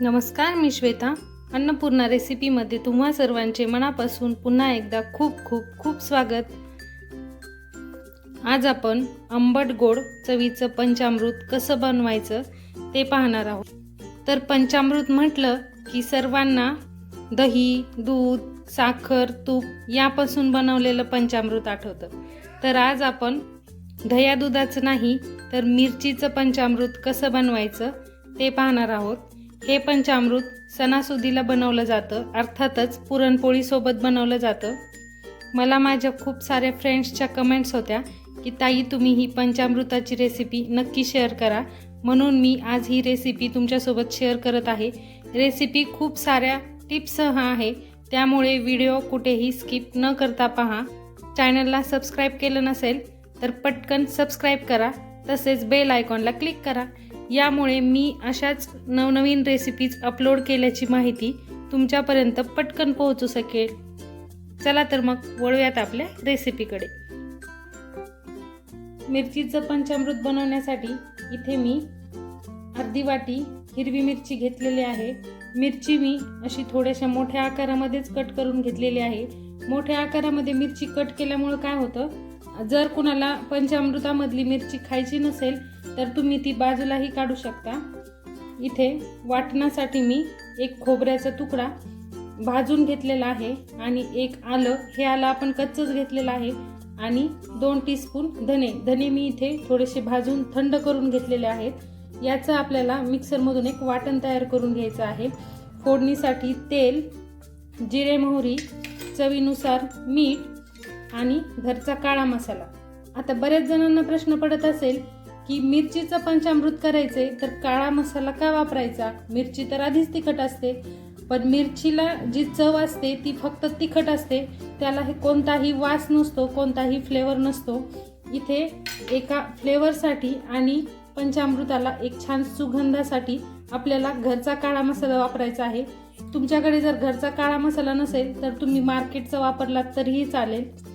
नमस्कार मी श्वेता. अन्नपूर्णा रेसिपीमध्ये तुम्हा सर्वांचे मनापासून पुन्हा एकदा खूप खूप खूप स्वागत. आज आपण आंबट गोड चवीचं पंचामृत कसं बनवायचं ते पाहणार आहोत. तर पंचामृत म्हटलं की सर्वांना दही दूध साखर तूप यापासून बनवलेलं पंचामृत आठवतं. तर आज आपण दह्या दुधाचं नाही तर मिरचीचं पंचामृत कसं बनवायचं ते पाहणार आहोत. हे पंचामृत सणासुदीला बनवलं जातं. अर्थातच पुरणपोळीसोबत बनवलं जातं. मला माझ्या खूप साऱ्या फ्रेंड्सच्या कमेंट्स होत्या की ताई तुम्ही ही पंचामृताची रेसिपी नक्की शेअर करा. म्हणून मी आज ही रेसिपी तुमच्यासोबत शेअर करत आहे. रेसिपी खूप साऱ्या टिप्ससह आहे. त्यामुळे व्हिडिओ कुठेही स्किप न करता पहा. चॅनलला सबस्क्राईब केलं नसेल तर पटकन सबस्क्राईब करा. तसेच बेल आयकॉनला क्लिक करा. यामुळे मी अशाच नवनवीन रेसिपीज अपलोड केल्याची माहिती तुमच्यापर्यंत पटकन पोहोचू शकेल. चला तर मग वळूयात आपल्या रेसिपीकडे मिरचीचं पंचामृत बनवण्यासाठी इथे मी अर्धी वाटी हिरवी मिरची घेतलेली आहे. मिरची मी अशी थोड्याशा मोठ्या आकारामध्येच कट करून घेतलेली आहे. मोठ्या आकारामध्ये मिरची कट केल्यामुळं काय होतं? जर कुणाला पंचामृतामधली मिरची खायची नसेल तर तुम्ही ती बाजूलाही काढू शकता. इथे वाटण्यासाठी मी एक खोबऱ्याचा तुकडा भाजून घेतलेला आहे आणि एक आलं हे आलं आपण कच्चच घेतलेलं आहे आणि दोन टीस्पून धने. धने मी इथे थोडेसे भाजून थंड करून घेतलेले आहेत. याचं आपल्याला मिक्सरमधून एक वाटण तयार करून घ्यायचं आहे. फोडणीसाठी तेल जिरे मोहरी चवीनुसार मीठ आणि घरचा काळा मसाला. आता बऱ्याच जणांना प्रश्न पडत असेल की मिरचीचं पंचामृत करायचे तर काळा मसाला का वापरायचा? मिरची तर आधीच तिखट असते. पण मिरचीला जी चव असते ती फक्त तिखट असते. त्याला हे कोणताही वास नसतो कोणताही फ्लेवर नसतो. इथे एका फ्लेवरसाठी आणि पंचामृताला एक छान सुगंधासाठी आपल्याला घरचा काळा मसाला वापरायचा आहे. तुमच्याकडे जर घरचा काळा मसाला नसेल तर तुम्ही मार्केटचा वापरलात तरीही चालेल.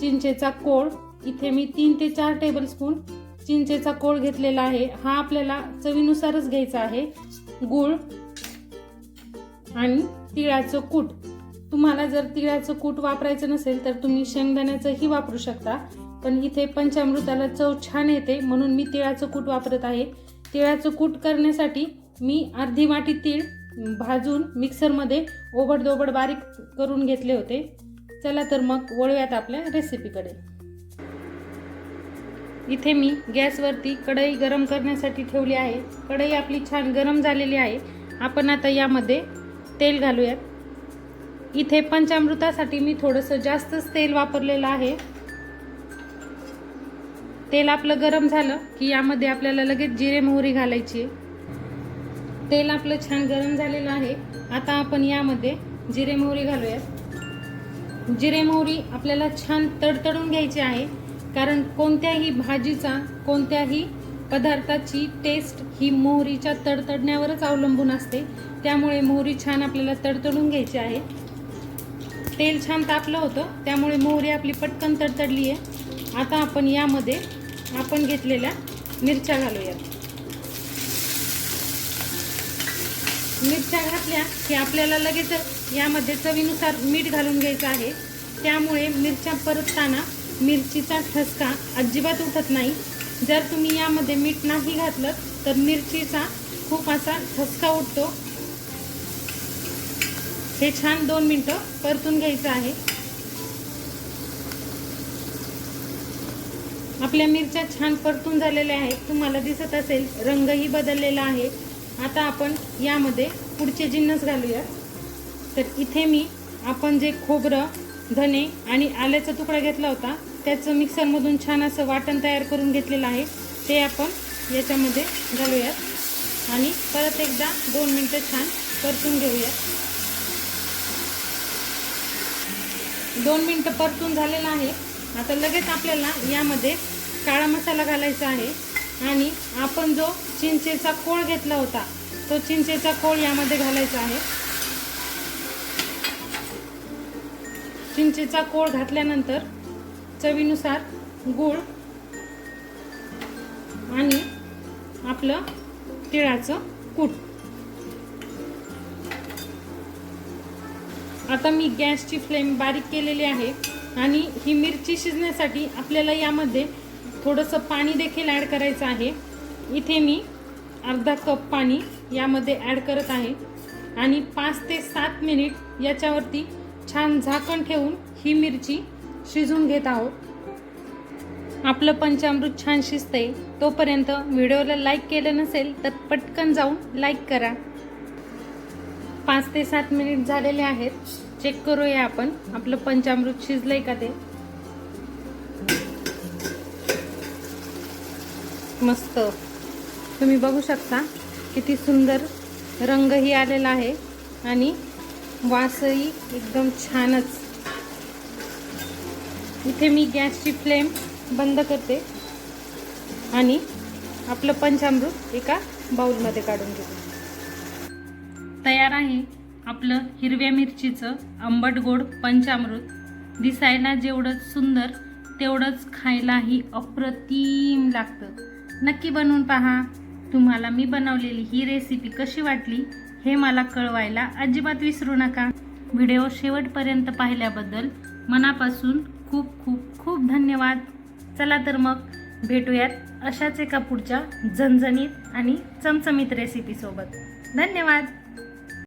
चिंचेचा कोळ इथे मी तीन ते चार टेबलस्पून चिंचेचा कोळ घेतलेला आहे. हा आपल्याला चवीनुसारच घ्यायचा आहे. गूळ आणि तिळाचं कूट. तुम्हाला जर तिळाचं कूट वापरायचं नसेल तर तुम्ही शेंगदाण्याचंही वापरू शकता. पण इथे पंचामृताला चव छान येते म्हणून मी तिळाचं कूट वापरत आहे. तिळाचं कूट करण्यासाठी मी अर्धी वाटी तीळ भाजून मिक्सरमध्ये ओबडदोबड बारीक करून घेतले होते. चला तर मग वळूयात आपल्या रेसिपीकडे इथे मी गॅसवरती कढई गरम करण्यासाठी ठेवली आहे. कढई आपली छान गरम झालेली आहे. आपण आता यामध्ये तेल घालूयात. इथे पंचामृतासाठी मी थोडंसं जास्तच तेल वापरलेलं आहे. तेल आपलं गरम झालं की यामध्ये आपल्याला लगेच जिरे मोहरी घालायची आहे. तेल आपलं छान गरम झालेलं आहे. आता आपण यामध्ये जिरे मोहरी घालूयात. जिरे मोहरी आपल्याला छान तडतडून घ्यायची आहे. कारण कोणत्याही भाजीचा कोणत्याही पदार्थाची टेस्ट ही मोहरीच्या तडतडण्यावरच अवलंबून असते. त्यामुळे मोहरी छान आपल्याला तडतडून घ्यायची आहे. तेल छान तापलं होतं त्यामुळे मोहरी आपली पटकन तडतडली आहे. आता आपण यामध्ये आपण घेतलेल्या मिरच्या घालूयात. मिरच्या घातल्या की आपल्याला लगेच यामध्ये चवीनुसार मीठ घालून घ्यायचं आहे. त्यामुळे मिरच्या परतताना मिरचीचा ठसका अजिबात उठत नाही. जर तुम्ही यामध्ये मीठ नाही घातलं तर मिरचीचा खूप असा ठसका उठतो. हे छान दोन मिनटं परतून घ्यायचं आहे. आपल्या मिरच्या छान परतून झालेल्या आहेत. तुम्हाला दिसत असेल रंगही बदललेला आहे. आता आपण यामध्ये पुढचे जिन्नस घालूया तर इथे मी आपण जे खोबरं धने आणि आल्याचा तुकडा घेतला होता त्याचं मिक्सरमधून छान असं वाटण तयार करून घेतलेलं आहे. ते आपण याच्यामध्ये घालूयात. आणि परत एकदा दोन मिनटं छान परतून घेऊयात. दोन मिनटं परतून झालेलं आहे. आता लगेच आपल्याला यामध्ये काळा मसाला घालायचा आहे. आणि आपण जो चिंचेचा कोळ घेतला होता तो चिंचेचा कोळ यामध्ये घालायचा आहे. चिंचेचा कोळ घातल्यानंतर चवीनुसार गूळ आणि आपलं तिळाचं कूट. आता मी गॅसची फ्लेम बारीक केलेली आहे आणि ही मिरची शिजण्यासाठी आपल्याला यामध्ये थोडंसं पाणी देखील ॲड करायचं आहे. इथे मी अर्धा कप पाणी यामध्ये ॲड करत आहे आणि पाच ते सात मिनिट याच्यावरती छान झाकण ठेवून ही मिरची शिजून घेत आहोत. आपलं पंचामृत छान शिजतंय. तोपर्यंत व्हिडिओला लाईक केलं नसेल तर पटकन जाऊन लाईक करा. पाच ते सात मिनिट झालेले आहेत. चेक करूया आपण. आपलं पंचामृत शिजलंय का ते? मस्त. तुम्ही बघू शकता किती सुंदर रंगही आलेला आहे आणि वासही एकदम छानच. इथे मी गॅसची फ्लेम बंद करते. आणि आपलं पंचामृत एका बाउलमध्ये काढून घेते. तयार आहे आपलं हिरव्या मिरचीचं आंबट गोड पंचामृत. दिसायला जेवढं सुंदर तेवढंच खायलाही अप्रतिम लागतं. नक्की बनवून पहा. तुम्हाला मी बनवलेली ही रेसिपी कशी वाटली? हे मला कळवायला अजिबात विसरू नका. व्हिडिओ शेवटपर्यंत पाहिल्याबद्दल मनापासून खूप खूप खूप धन्यवाद. चला तर मग भेटूयात अशाच एका पुढच्या झणझणीत आणि चमचमीत रेसिपीसोबत धन्यवाद!